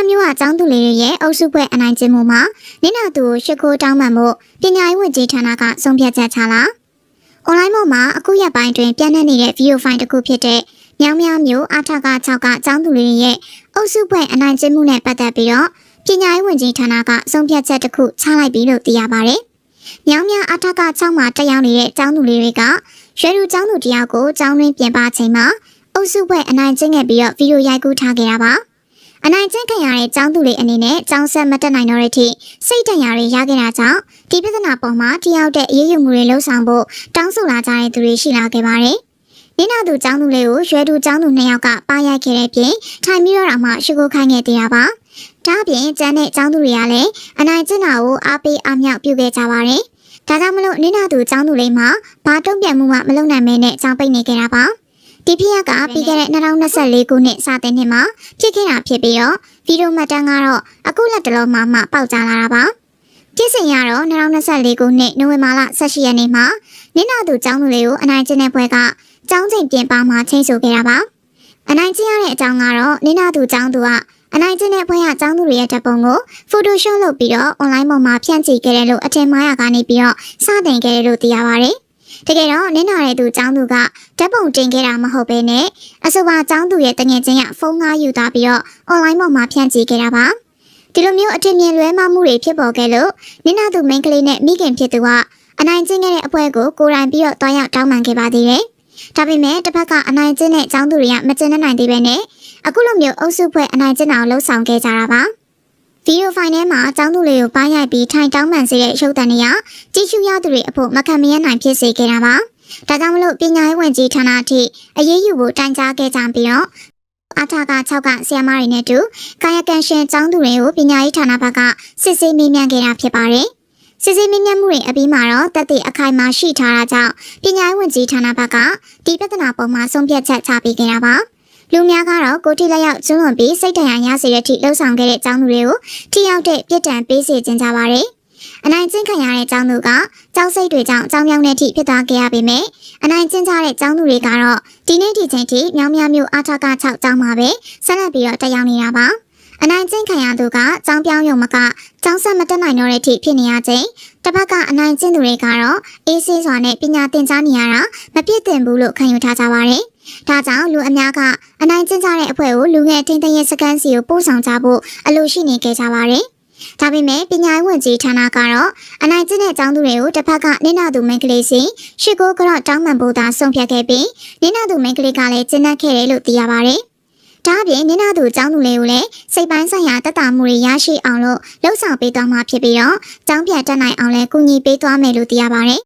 များမျိုးအကြောင်းသူလေးတွေရဲ့အုပ်စုဖွဲ့အနိုင်ကျင့်မှုမှာနင်းနာသူကိုရှစ်ခိုးတောင်းပန်မှုပညာရေးဝန်ကြီးဌာနကဆုံးဖြတ်ချက်ချလာ။ online ပေါ်မှာအခုရက်ပိုင်းတွင်ပြန့်နှံ့နေတဲ့ video file တစ်ခုဖြစ်တဲ့မြောင်များမျိုးအထက6ကအကြောင်းသူလေးတွေရဲ့အုပ်စုဖွဲ့အနိုင်ကျင့်မှုနဲ့ပတ်သက်ပြီးတော့ပညာရေးဝန်ကြီးဌာနကဆုံးဖြတ်ချက်တစ်ခုချလိုက်ပြီလို့သိရပါတယ်။မြောင်များအထက6မှာတက်ရောက်နေတဲ့ကျောင်းသူလေးတွေကရွှေလူကျောင်းသူတယောက်ကိုကျောင်းတွင်းပြင်ပချိန်မှာအုပ်စုဖွဲ့အနိုင်ကျင့်ခဲ့ပြီးတော့ဗီဒီယိုရိုက်ကူးထားခဲ့တာပါ။ အနိုင်ကျင့်ခံရတဲ့ကျောင်းသူလေးအနေနဲ့ကျောင်းဆက်မတက်နိုင်တော့တဲ့အထိစိတ်တန်ရာတွေရခဲ့တာကြောင့်ဒီပြဿနာပေါ်မှာတယောက်တဲ့အရေးယူမှုတွေလှုံ့ဆော်ဖို့တောင်းဆိုလာကြတဲ့သူတွေရှိလာခဲ့ပါတယ်။နင်းနာသူကျောင်းသူလေးကိုရွယ်သူကျောင်းသူနှစ်ယောက်ကပါရိုက်ခဲ့တဲ့ပြင်ထိုင်ပြီးတော့မှရှိခိုးခိုင်းခဲ့သေးတာပါ။ဒါအပြင်ကျန်တဲ့ကျောင်းသူတွေကလည်းအနိုင်ကျင့်တာကိုအားပေးအားမြောက်ပြုခဲ့ကြပါတယ်။ဒါကြောင့်မလို့နင်းနာသူကျောင်းသူလေးမှာဘာတုံ့ပြန်မှုမှမလုပ်နိုင်မဲနဲ့ကျောင်းပိတ်နေခဲ့တာပါ။ ဒီဖြစ်ရကပြီးခဲ့တဲ့2024ခုနှစ်စတဲ့နှစ်မှာဖြစ်ခဲ့တာဖြစ်ပြီးတော့ဗီဒီယိုမှတ်တမ်းကတော့အခုလက်တလုံးမှမှပေါက်ကြားလာတာပါ။ဖြစ်စဉ်ရတော့2024ခုနှစ်နိုဝင်ဘာလ18ရက်နေ့မှာနင်းနာသူကျောင်းသူလေးကိုအနိုင်ကျင့်တဲ့ဘွဲကကျောင်းချိန်ပြင်ပမှာချိန်ဆခဲ့တာပါ။အနိုင်ကျင့်ရတဲ့အကြောင်းကတော့နင်းနာသူကျောင်းသူကအနိုင်ကျင့်တဲ့ဘွဲကကျောင်းသူတွေရဲ့တပ်ပုံကို Photoshop လုပ်ပြီးတော့ online ပေါ်မှာဖြန့်ချိခဲ့တယ်လို့အထင်မှားရကနေပြီးတော့စတင်ခဲ့တယ်လို့သိရပါတယ်။ တကယ်တော့နင်းနာတဲ့သူကျောင်းသူကဓာတ်ပုံတင်ခဲ့တာမဟုတ်ဘဲနဲ့အဆိုပါကျောင်းသူရဲ့တငယ်ချင်းကဖုန်းငါယူသွားပြီးတော့ online ပေါ်မှာဖြန့်ချိခဲ့တာပါ။ဒီလိုမျိုးအထင်မြင်လွဲမှားမှုတွေဖြစ်ပေါ်ခဲ့လို့နင်းနာသူမိန်းကလေးနဲ့မိခင်ဖြစ်သူကအနိုင်ကျင့်ခဲ့တဲ့အဖွဲကိုကိုယ်တိုင်ပြီးတော့တွားရောက်တောင်းပန်ခဲ့ပါသေးတယ်။ဒါပေမဲ့တစ်ဖက်ကအနိုင်ကျင့်တဲ့ကျောင်းသူတွေကမကျင်နိုင်သေးပဲနဲ့အခုလိုမျိုးအုပ်စုဖွဲ့အနိုင်ကျင့်အောင်လှုံ့ဆော်ခဲ့ကြတာပါ။ ဗီဒီယိုဖိုင်ထဲမှာအကြောင်းသူလေးကိုပိုင်းရိုက်ပြီးထိုင်တောင်းပန်စေတဲ့ရုပ်သံတွေကကြည့်ရှုရသူတွေအဖို့မခံမရနိုင်ဖြစ်စေခဲ့တာပါ။ဒါကြောင့်မလို့ပညာရေးဝန်ကြီးဌာနအထိအရေးယူဖို့တိုင်ကြားခဲ့ကြပြီးတော့အထာက6ကဆီယမတွေနဲ့တူကာယကံရှင်ကျောင်းသူတွေကိုပညာရေးဌာနဘက်ကစစ်ဆေးမေးမြန်းခဲ့တာဖြစ်ပါတယ်။စစ်ဆေးမေးမြန်းမှုတွေအပြီးမှာတော့တက်တဲ့အခိုင်အမာရှိထားတာကြောင့်ပညာရေးဝန်ကြီးဌာနဘက်ကဒီပြဿနာပေါ်မှာဆုံးဖြတ်ချက်ချပေးခဲ့တာပါ။ လူများကတော့ကိုတိလက်ရောက်ကျွလွန်ပြီးစိတ်တရရစေတဲ့အထိလှုံ့ဆော်ခဲ့တဲ့အကြောင်းသူတွေကိုထိရောက်တဲ့ပြစ်ဒဏ်ပေးစေခြင်းကြပါတယ်။အနိုင်ကျင့်ခံရတဲ့အကြောင်းသူကကြောက်စိတ်တွေကြောင့်အကြောင်းမြောင်းတဲ့အထိဖြစ်သွားခဲ့ရပေမဲ့အနိုင်ကျင့်ကြတဲ့အကြောင်းသူတွေကတော့ဒီနေ့ဒီချိန်ထိမြောင်းများမျိုးအားထက6ကျောင်းမှာပဲဆက်လက်ပြီးတော့တက်ရောက်နေတာပါ။အနိုင်ကျင့်ခံရသူကကျောင်းပြောင်းရုံမကကျောင်းဆက်မတက်နိုင်တော့တဲ့အထိဖြစ်နေရခြင်းတစ်ဖက်ကအနိုင်ကျင့်သူတွေကတော့အေးဆေးစွာနဲ့ပညာသင်ကြားနေရတာမပြည့်တင်ဘူးလို့ခံယူထားကြပါတယ်။ ဒါကြောင့်လူအများကအနိုင်ကျင့်ကြတဲ့အဖွဲ့ကိုလူငယ်ထိန်းသိမ်းရေးစခန်းစီကိုပို့ဆောင်ကြဖို့အလိုရှိနေကြကြပါတယ်။ဒါပေမဲ့ပညာရေးဝန်ကြီးဌာနကတော့အနိုင်ကျင့်တဲ့ကျောင်းသူတွေကိုတစ်ဖက်ကနင်းနာသူမိန်းကလေးစီရှစ်ကိုကတော့တောင်းပန်ဖို့သာဆုံးဖြတ်ခဲ့ပြီးနင်းနာသူမိန်းကလေးကလည်းကျင့်တတ်ခဲ့တယ်လို့သိရပါတယ်။ဒါအပြင်နင်းနာသူကျောင်းသူလေးကိုလည်းစိတ်ပိုင်းဆိုင်ရာတက်တာမှုတွေရရှိအောင်လို့လှုပ်ဆောင်ပေးသွားမှာဖြစ်ပြီးတော့ကျောင်းပြန်တက်နိုင်အောင်လည်းကူညီပေးသွားမယ်လို့သိရပါတယ်